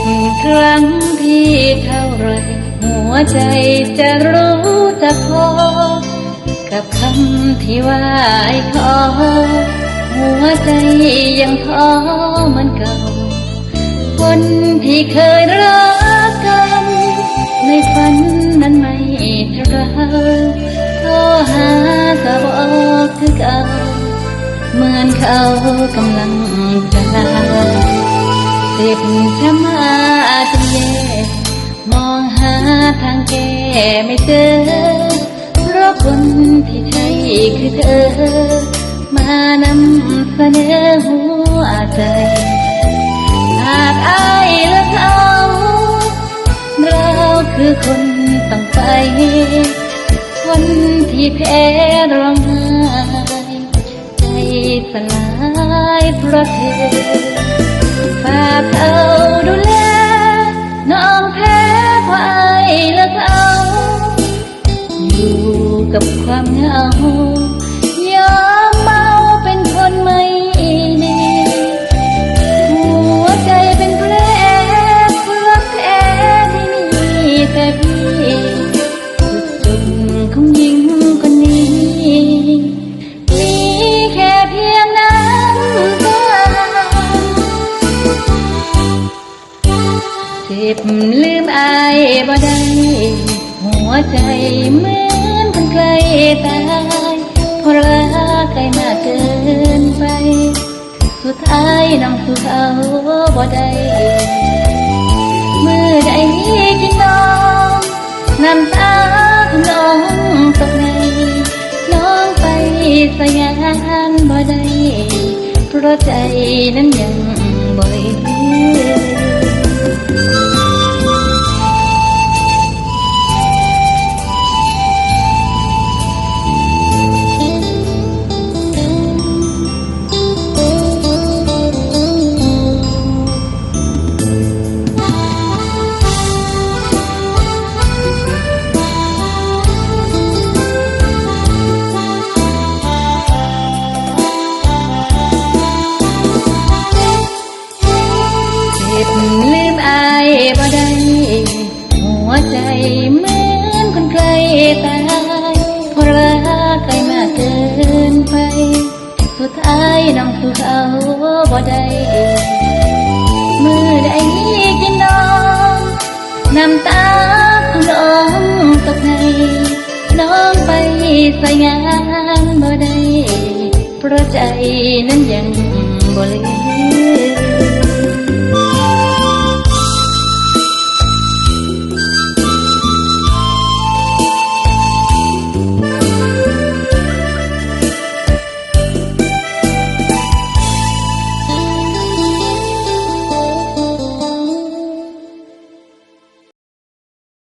บครั้งที่เท่าไร หัวใจจะรู้จะพอ กับคำที่ว่าไอ้ขอ หัวใจยังท้อเหมันเก่า คนที่เคยรักกัน ในฝันนั้นไม่เท่าไรโทรหาก็บอกคือเก่าเหมือนเขากำลังจะลา เจ็บช้ำมาจนแย่มองหาทางแก้ไม่เจอ เพราะคนที่ใช่คือเธอ มานำเสนอหัวใจหากอายและเขาเราคือคนต้องไป คนที่แพ้ร้องไห้ใจสลายเพราะเธอ กับความเหงายอมเมาเป็นคนไม่ดีหัวใจเป็นแผลเพราะแพ้ที่มีแต่พี่สุดสุดของหญิงคนนี้ มีแค่เพียงน้ำตาเจ็บลืมอายบ่ได้หัวใจเมือ ใกล้ตายเพราะรักใกล้มากเกินไป สุดท้ายน้องสู่เขาบ่ได้เมื่อใดกินน้องน้ำตาของน้องตกในน้องไปสยามบ่ได้เพราะใจนั้นยังบ่ลืมายน้องคือเขาบ่ได้เมื่อใดกินน้องน้ำตาของน้องตกในน้องไปใส่งานบ่ได้เพราะใจนั้นยังบ่เลืม